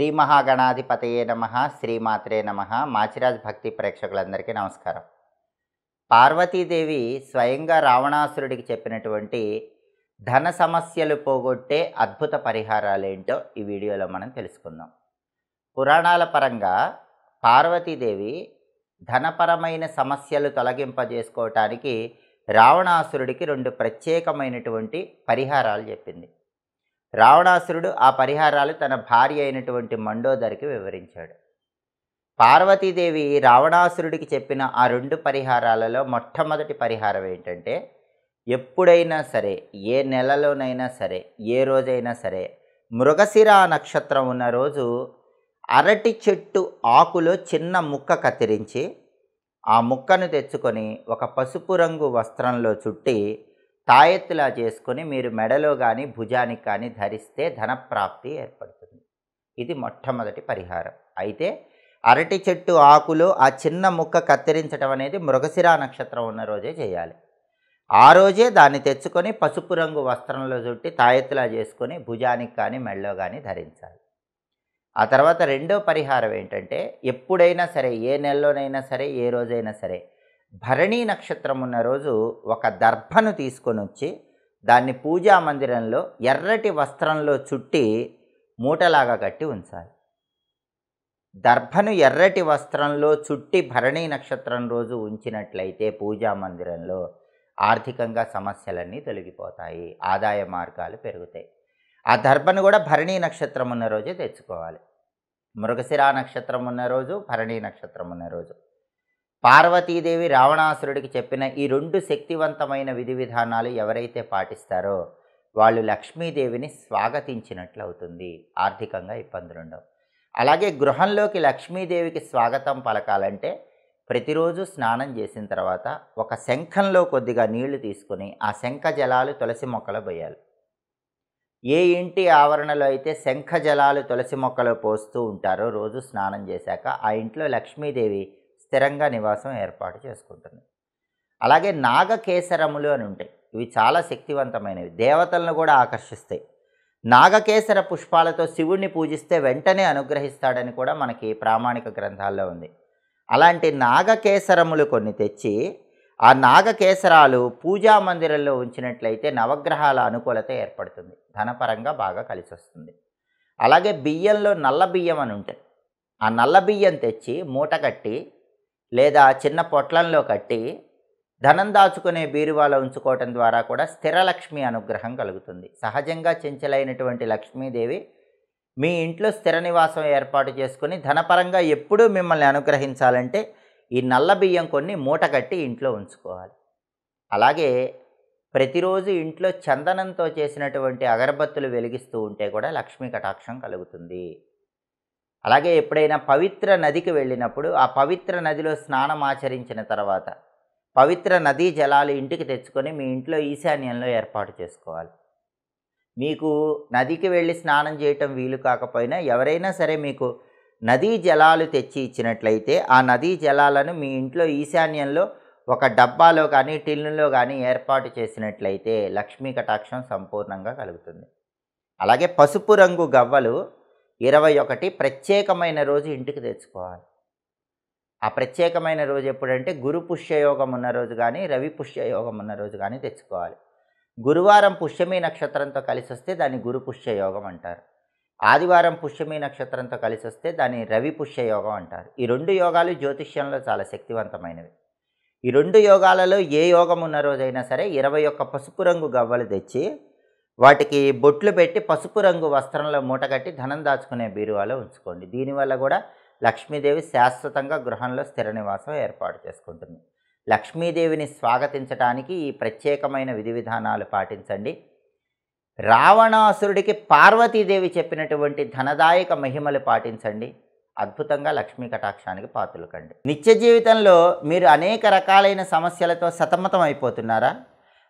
శ్రీ మహాగణాధిపతయే నమ శ్రీమాత్రే నమ. మాచిరాజ్ భక్తి ప్రేక్షకులందరికీ నమస్కారం. పార్వతీదేవి స్వయంగా రావణాసురుడికి చెప్పినటువంటి ధన సమస్యలు పోగొట్టే అద్భుత పరిహారాలేంటో ఈ వీడియోలో మనం తెలుసుకుందాం. పురాణాల పరంగా పార్వతీదేవి ధనపరమైన సమస్యలు తొలగింపజేసుకోవటానికి రావణాసురుడికి రెండు ప్రత్యేకమైనటువంటి పరిహారాలు చెప్పింది. రావణాసురుడు ఆ పరిహారాలు తన భార్య అయినటువంటి మండోదరికి వివరించాడు. పార్వతీదేవి రావణాసురుడికి చెప్పిన ఆ రెండు పరిహారాలలో మొట్టమొదటి పరిహారం ఏంటంటే ఎప్పుడైనా సరే ఏ నెలలోనైనా సరే ఏ రోజైనా సరే మృగశిర నక్షత్రం ఉన్న రోజు అరటి చెట్టు ఆకులో చిన్న ముక్క కత్తిరించి ఆ ముక్కను తెచ్చుకొని ఒక పసుపు రంగు వస్త్రంలో చుట్టి తాయెత్తులా చేసుకొని మీరు మెడలో కానీ భుజానికి కానీ ధరిస్తే ధనప్రాప్తి ఏర్పడుతుంది. ఇది మొట్టమొదటి పరిహారం. అయితే అరటి చెట్టు ఆకులో ఆ చిన్న ముక్క కత్తిరించడం అనేది మృగశిరా నక్షత్రం ఉన్న రోజే చేయాలి. ఆ రోజే దాన్ని తెచ్చుకొని పసుపు రంగు వస్త్రంలో చుట్టి తాయెత్తులా చేసుకొని భుజానికి కానీ మెడలో కానీ ధరించాలి. ఆ తర్వాత రెండో పరిహారం ఏంటంటే ఎప్పుడైనా సరే ఏ నెలలోనైనా సరే ఏ రోజైనా సరే భరణీ నక్షత్రం ఉన్న రోజు ఒక దర్భను తీసుకొని వచ్చి దాన్ని పూజా మందిరంలో ఎర్రటి వస్త్రంలో చుట్టి మూటలాగా కట్టి ఉంచాలి. దర్భను ఎర్రటి వస్త్రంలో చుట్టి భరణీ నక్షత్రం రోజు ఉంచినట్లయితే పూజా మందిరంలో ఆర్థికంగా సమస్యలన్నీ తొలగిపోతాయి ఆదాయ మార్గాలు పెరుగుతాయి. ఆ దర్భను కూడా భరణీ నక్షత్రం ఉన్న రోజే తెచ్చుకోవాలి. మృగశిరా నక్షత్రం ఉన్న రోజు భరణీ నక్షత్రం ఉన్న రోజు. పార్వతీదేవి రావణాసురుడికి చెప్పిన ఈ రెండు శక్తివంతమైన విధి విధానాలు ఎవరైతే పాటిస్తారో వాళ్ళు లక్ష్మీదేవిని స్వాగతించినట్లు అవుతుంది ఆర్థికంగా ఇబ్బందులు ఉండవు. అలాగే గృహంలోకి లక్ష్మీదేవికి స్వాగతం పలకాలంటే ప్రతిరోజు స్నానం చేసిన తర్వాత ఒక శంఖంలో కొద్దిగా నీళ్ళు తీసుకొని ఆ శంఖ జలాలు తులసి మొక్కలో పోయాలి. ఏ ఇంటి ఆవరణలో అయితే శంఖ జలాలు తులసి మొక్కలో పోస్తూ ఉంటారో రోజు స్నానం చేశాక ఆ ఇంట్లో లక్ష్మీదేవి స్థిరంగా నివాసం ఏర్పాటు చేసుకుంటుంది. అలాగే నాగకేసరములు అని ఉంటాయి. ఇవి చాలా శక్తివంతమైనవి. దేవతలను కూడా ఆకర్షిస్తాయి. నాగకేసర పుష్పాలతో శివుణ్ణి పూజిస్తే వెంటనే అనుగ్రహిస్తాడని కూడా మనకి ప్రామాణిక గ్రంథాల్లో ఉంది. అలాంటి నాగకేసరములు కొన్ని తెచ్చి ఆ నాగకేసరాలు పూజా మందిరంలో ఉంచినట్లయితే నవగ్రహాల అనుకూలత ఏర్పడుతుంది. ధనపరంగా బాగా కలిసి వస్తుంది అలాగే బియ్యంలో నల్ల బియ్యం అని ఉంటాయి. ఆ నల్ల బియ్యం తెచ్చి మూట కట్టి లేదా చిన్న పొట్లంలో కట్టి ధనం దాచుకునే బీరువాలో ఉంచుకోవటం ద్వారా కూడా స్థిర లక్ష్మి అనుగ్రహం కలుగుతుంది. సహజంగా చెంచలైనటువంటి లక్ష్మీదేవి మీ ఇంట్లో స్థిర నివాసం ఏర్పాటు చేసుకుని ధనపరంగా ఎప్పుడూ మిమ్మల్ని అనుగ్రహించాలంటే ఈ నల్ల బియ్యం కొన్ని మూట కట్టి ఇంట్లో ఉంచుకోవాలి. అలాగే ప్రతిరోజు ఇంట్లో చందనంతో చేసినటువంటి అగరబత్తులు వెలిగిస్తూ ఉంటే కూడా లక్ష్మీ కటాక్షం కలుగుతుంది. అలాగే ఎప్పుడైనా పవిత్ర నదికి వెళ్ళినప్పుడు ఆ పవిత్ర నదిలో స్నానం ఆచరించిన తర్వాత పవిత్ర నదీ జలాలు ఇంటికి తెచ్చుకొని మీ ఇంట్లో ఈశాన్యంలో ఏర్పాటు చేసుకోవాలి. మీకు నదికి వెళ్ళి స్నానం చేయటం వీలు కాకపోయినా ఎవరైనా సరే మీకు నదీ జలాలు తెచ్చి ఇచ్చినట్లయితే ఆ నదీ జలాలను మీ ఇంట్లో ఈశాన్యంలో ఒక డబ్బాలో కానీ టిన్నులో కానీ ఏర్పాటు చేసినట్లయితే లక్ష్మీ కటాక్షం సంపూర్ణంగా కలుగుతుంది. అలాగే పసుపు రంగు గవ్వలు ఇరవై ఒకటి ప్రత్యేకమైన రోజు ఇంటికి తెచ్చుకోవాలి. ఆ ప్రత్యేకమైన రోజు ఎప్పుడంటే గురు పుష్యయోగం ఉన్న రోజు కానీ రవి పుష్యయోగం ఉన్న రోజు కానీ తెచ్చుకోవాలి. గురువారం పుష్యమి నక్షత్రంతో కలిసి వస్తే దాన్ని గురు పుష్యయోగం అంటారు. ఆదివారం పుష్యమి నక్షత్రంతో కలిసి వస్తే దాన్ని రవి పుష్యయోగం అంటారు. ఈ రెండు యోగాలు జ్యోతిష్యంలో చాలా శక్తివంతమైనవి. ఈ రెండు యోగాలలో ఏ యోగం ఉన్న రోజైనా సరే ఇరవై ఒక్క పసుపు రంగు గవ్వలు తెచ్చి వాటికి బొట్లు పెట్టి పసుపు రంగు వస్త్రంలో మూటగట్టి ధనం దాచుకునే బీరువాలో ఉంచుకోండి. దీనివల్ల కూడా లక్ష్మీదేవి శాశ్వతంగా గృహంలో స్థిర నివాసం ఏర్పాటు చేసుకుంటుంది. లక్ష్మీదేవిని స్వాగతించడానికి ఈ ప్రత్యేకమైన విధి విధానాలు పాటించండి. రావణాసురుడికి పార్వతీదేవి చెప్పినటువంటి ధనదాయక మహిమలు పాటించండి. అద్భుతంగా లక్ష్మీ కటాక్షానికి పాత్రలు కండి. నిత్య జీవితంలో మీరు అనేక రకాలైన సమస్యలతో సతమతం అయిపోతున్నారా?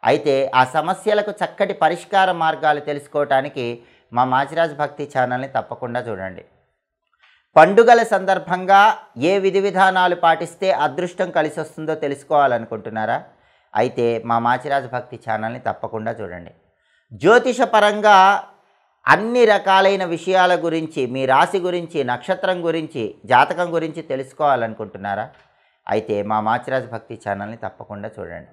అయితే ఆ సమస్యలకు చక్కటి పరిష్కార మార్గాలు తెలుసుకోవటానికి మా మాచిరాజ్ భక్తి ఛానల్ని తప్పకుండా చూడండి. పండుగల సందర్భంగా ఏ విధి విధానాలు పాటిస్తే అదృష్టం కలిసి వస్తుందో తెలుసుకోవాలనుకుంటున్నారా? అయితే మా మాచిరాజ్ భక్తి ఛానల్ని తప్పకుండా చూడండి. జ్యోతిషపరంగా అన్ని రకాలైన విషయాల గురించి మీ రాశి గురించి నక్షత్రం గురించి జాతకం గురించి తెలుసుకోవాలనుకుంటున్నారా? అయితే మా మాచిరాజ్ భక్తి ఛానల్ని తప్పకుండా చూడండి.